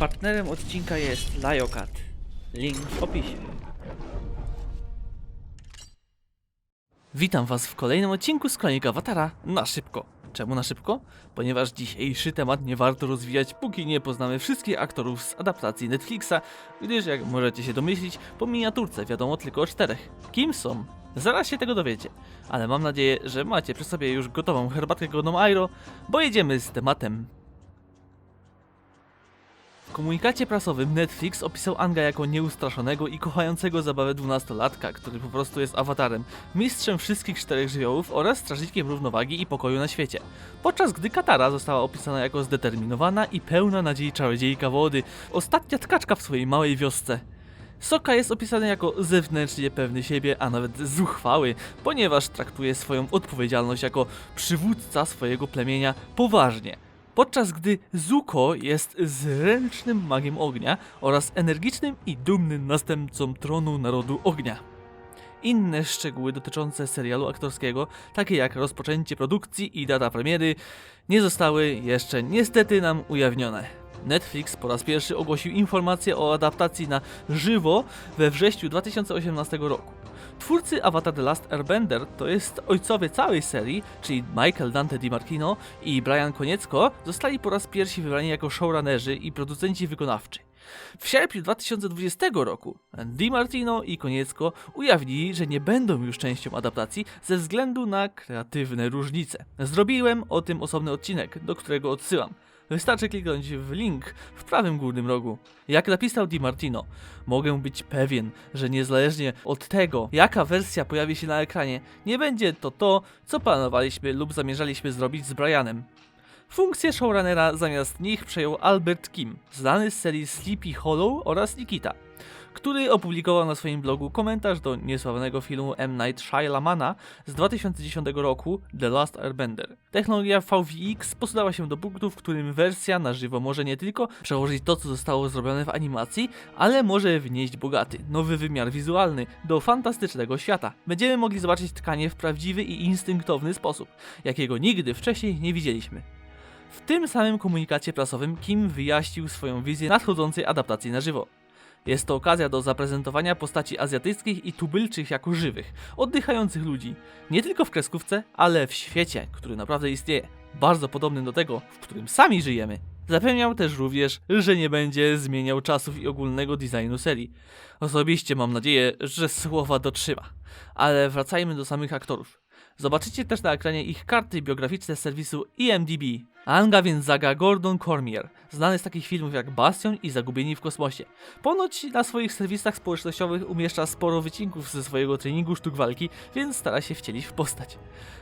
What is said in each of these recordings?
Partnerem odcinka jest Liokat. Link w opisie. Witam Was w kolejnym odcinku z Kronik Awatara na szybko. Czemu na szybko? Ponieważ dzisiejszy temat nie warto rozwijać, póki nie poznamy wszystkich aktorów z adaptacji Netflixa, gdyż jak możecie się domyślić, po miniaturce wiadomo tylko o czterech. Kim są? Zaraz się tego dowiecie, ale mam nadzieję, że macie przy sobie już gotową herbatkę godną Airo, bo jedziemy z tematem w komunikacie prasowym Netflix opisał Anga jako nieustraszonego i kochającego zabawę dwunastolatka, który po prostu jest awatarem, mistrzem wszystkich czterech żywiołów oraz strażnikiem równowagi i pokoju na świecie. Podczas gdy Katara została opisana jako zdeterminowana i pełna nadziei czarodziejka wody, ostatnia tkaczka w swojej małej wiosce. Soka jest opisany jako zewnętrznie pewny siebie, a nawet zuchwały, ponieważ traktuje swoją odpowiedzialność jako przywódca swojego plemienia poważnie. Podczas gdy Zuko jest zręcznym magiem ognia oraz energicznym i dumnym następcą tronu narodu ognia. Inne szczegóły dotyczące serialu aktorskiego, takie jak rozpoczęcie produkcji i data premiery, nie zostały jeszcze niestety nam ujawnione. Netflix po raz pierwszy ogłosił informację o adaptacji na żywo we wrześniu 2018 roku. Twórcy Avatar The Last Airbender to jest ojcowie całej serii, czyli Michael Dante DiMartino i Brian Koniecko, zostali po raz pierwszy wybrani jako showrunnerzy i producenci wykonawczy. W sierpniu 2020 roku DiMartino i Koniecko ujawnili, że nie będą już częścią adaptacji ze względu na kreatywne różnice. Zrobiłem o tym osobny odcinek, do którego odsyłam. Wystarczy kliknąć w link w prawym górnym rogu. Jak napisał Di Martino, mogę być pewien, że niezależnie od tego, jaka wersja pojawi się na ekranie, nie będzie to to, co planowaliśmy lub zamierzaliśmy zrobić z Brianem. Funkcję showrunnera zamiast nich przejął Albert Kim, znany z serii Sleepy Hollow oraz Nikita, który opublikował na swoim blogu komentarz do niesławnego filmu M. Night Shyamalana z 2010 roku The Last Airbender. Technologia VVX posunęła się do punktu, w którym wersja na żywo może nie tylko przełożyć to, co zostało zrobione w animacji, ale może wnieść bogaty, nowy wymiar wizualny do fantastycznego świata. Będziemy mogli zobaczyć tkanie w prawdziwy i instynktowny sposób, jakiego nigdy wcześniej nie widzieliśmy. W tym samym komunikacie prasowym Kim wyjaśnił swoją wizję nadchodzącej adaptacji na żywo. Jest to okazja do zaprezentowania postaci azjatyckich i tubylczych jako żywych, oddychających ludzi. Nie tylko w kreskówce, ale w świecie, który naprawdę istnieje. Bardzo podobnym do tego, w którym sami żyjemy. Zapewniał też również, że nie będzie zmieniał czasów i ogólnego designu serii. Osobiście mam nadzieję, że słowa dotrzyma. Ale wracajmy do samych aktorów. Zobaczycie też na ekranie ich karty biograficzne z serwisu IMDb. Anga więc zagra Gordon Cormier, znany z takich filmów jak Bastion i Zagubieni w kosmosie. Ponoć na swoich serwisach społecznościowych umieszcza sporo wycinków ze swojego treningu sztuk walki, więc stara się wcielić w postać.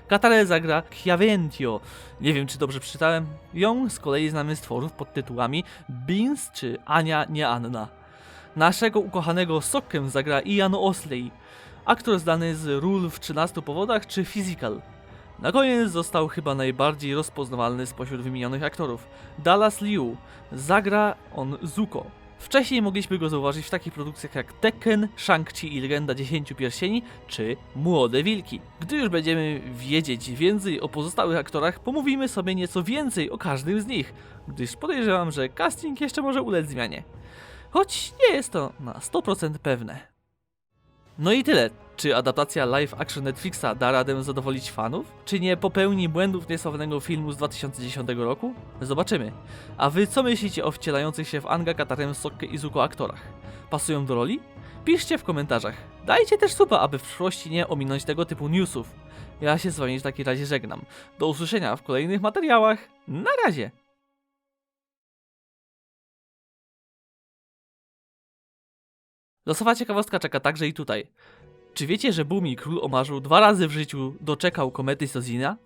Katarę zagra Chiaventio, nie wiem czy dobrze przeczytałem. Ją z kolei znamy z tworów pod tytułami Beans czy Ania nie Anna. Naszego ukochanego Sokę zagra Ian Osley, aktor znany z ról w 13 powodach czy Physical. Na koniec został chyba najbardziej rozpoznawalny spośród wymienionych aktorów. Dallas Liu. Zagra on Zuko. Wcześniej mogliśmy go zauważyć w takich produkcjach jak Tekken, Shang-Chi i Legenda Dziesięciu Pierścieni, czy Młode Wilki. Gdy już będziemy wiedzieć więcej o pozostałych aktorach, pomówimy sobie nieco więcej o każdym z nich, gdyż podejrzewam, że casting jeszcze może ulec zmianie. Choć nie jest to na 100% pewne. No i tyle. Czy adaptacja live action Netflixa da radę zadowolić fanów? Czy nie popełni błędów niesławnego filmu z 2010 roku? Zobaczymy. A wy co myślicie o wcielających się w Anga, Katarem, Sokkę i Zuko aktorach? Pasują do roli? Piszcie w komentarzach. Dajcie też suba, aby w przyszłości nie ominąć tego typu newsów. Ja się z wami w takim razie żegnam. Do usłyszenia w kolejnych materiałach. Na razie! Losowa ciekawostka czeka także i tutaj. Czy wiecie, że Bumi, król omarzu, dwa razy w życiu doczekał komety Sozina?